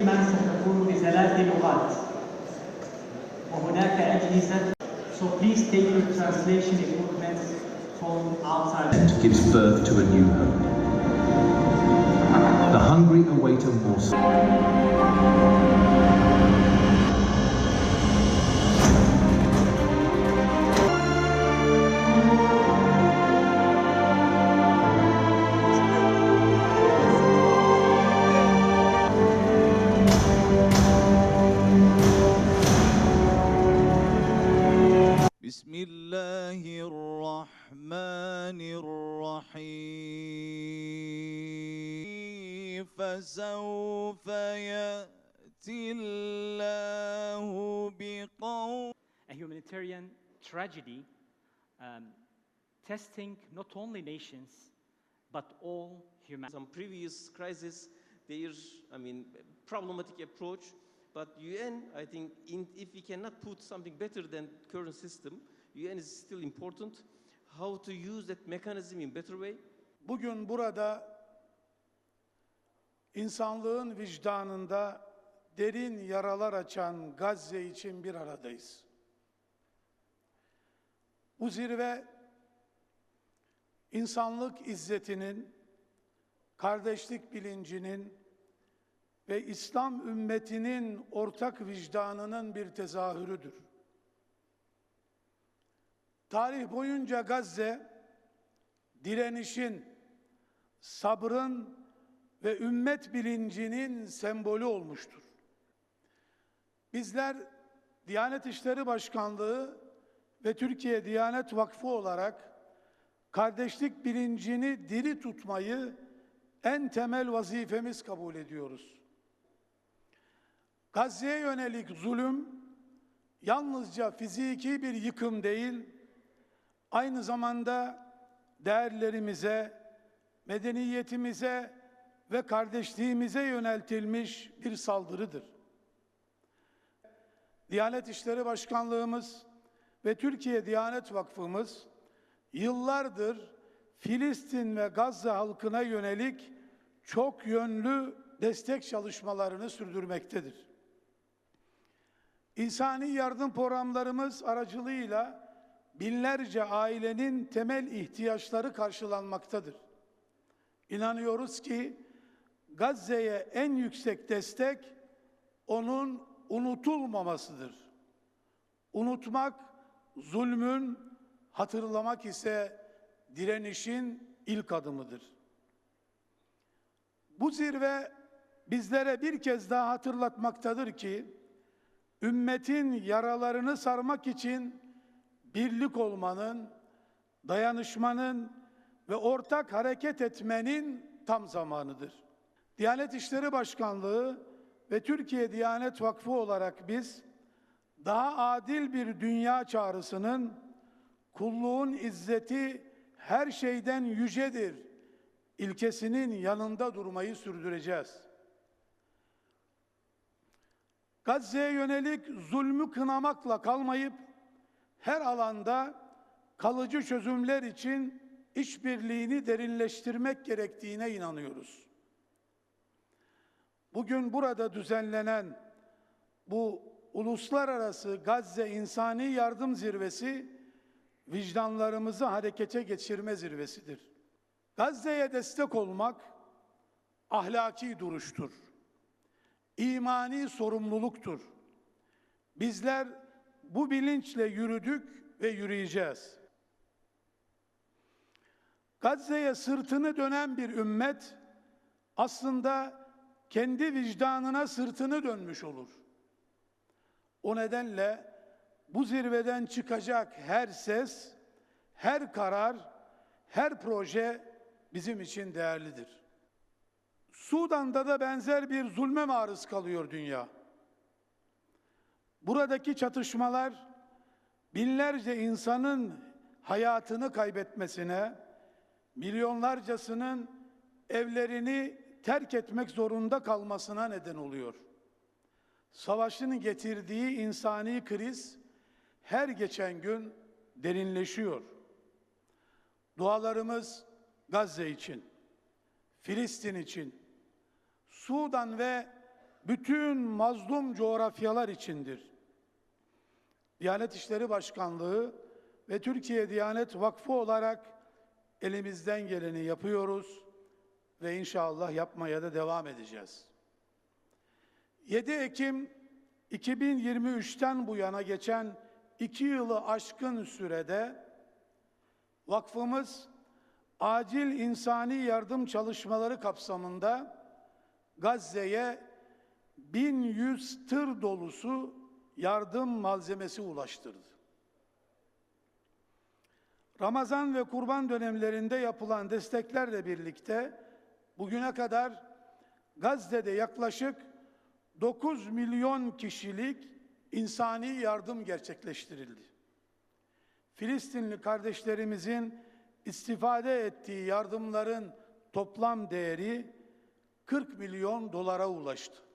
من ستكون بثلاث لغات وهناك أجهزة so please take your translation equipment from outside. gives birth to a new hope. The hungry await a morsel. الرحيم فسوف يأتي الله بقوم A humanitarian tragedy um, testing not only nations but all humanity. some previous crisis, there's, I mean, problematic approach. But UN, I think, in, if we cannot put something better than current system, UN is still important. How to use that mechanism in better way? Bugün burada insanlığın vicdanında derin yaralar açan Gazze için bir aradayız. Bu zirve insanlık izzetinin, kardeşlik bilincinin ve İslam ümmetinin ortak vicdanının bir tezahürüdür. Tarih boyunca Gazze direnişin, sabrın ve ümmet bilincinin sembolü olmuştur. Bizler Diyanet İşleri Başkanlığı ve Türkiye Diyanet Vakfı olarak kardeşlik bilincini diri tutmayı en temel vazifemiz kabul ediyoruz. Gazze'ye yönelik zulüm yalnızca fiziki bir yıkım değil, aynı zamanda değerlerimize, medeniyetimize ve kardeşliğimize yöneltilmiş bir saldırıdır. Diyanet İşleri Başkanlığımız ve Türkiye Diyanet Vakfımız yıllardır Filistin ve Gazze halkına yönelik çok yönlü destek çalışmalarını sürdürmektedir. İnsani yardım programlarımız aracılığıyla binlerce ailenin temel ihtiyaçları karşılanmaktadır. İnanıyoruz ki Gazze'ye en yüksek destek onun unutulmamasıdır. Unutmak zulmün, hatırlamak ise direnişin ilk adımıdır. Bu zirve bizlere bir kez daha hatırlatmaktadır ki ümmetin yaralarını sarmak için birlik olmanın, dayanışmanın ve ortak hareket etmenin tam zamanıdır. Diyanet İşleri Başkanlığı ve Türkiye Diyanet Vakfı olarak biz daha adil bir dünya çağrısının kulluğun izzeti her şeyden yücedir ilkesinin yanında durmayı sürdüreceğiz. Gazze'ye yönelik zulmü kınamakla kalmayıp her alanda kalıcı çözümler için işbirliğini derinleştirmek gerektiğine inanıyoruz. Bugün burada düzenlenen bu uluslararası Gazze İnsani Yardım Zirvesi vicdanlarımızı harekete geçirme zirvesidir. Gazze'ye destek olmak ahlaki duruştur. İmani sorumluluktur. Bizler bu bilinçle yürüdük ve yürüyeceğiz. Gazze'ye sırtını dönen bir ümmet aslında kendi vicdanına sırtını dönmüş olur. O nedenle bu zirveden çıkacak her ses, her karar, her proje bizim için değerlidir. Sudan'da da benzer bir zulme maruz kalıyor dünya. Buradaki çatışmalar binlerce insanın hayatını kaybetmesine, milyonlarcasının evlerini terk etmek zorunda kalmasına neden oluyor. Savaşın getirdiği insani kriz her geçen gün derinleşiyor. Dualarımız Gazze için, Filistin için, Sudan ve bütün mazlum coğrafyalar içindir. Diyanet İşleri Başkanlığı ve Türkiye Diyanet Vakfı olarak elimizden geleni yapıyoruz ve inşallah yapmaya da devam edeceğiz. 7 Ekim 2023'ten bu yana geçen iki yılı aşkın sürede vakfımız acil insani yardım çalışmaları kapsamında Gazze'ye 1100 tır dolusu yardım malzemesi ulaştırdı. Ramazan ve kurban dönemlerinde yapılan desteklerle birlikte bugüne kadar Gazze'de yaklaşık 9 milyon kişilik insani yardım gerçekleştirildi. Filistinli kardeşlerimizin istifade ettiği yardımların toplam değeri 40 milyon dolara ulaştı.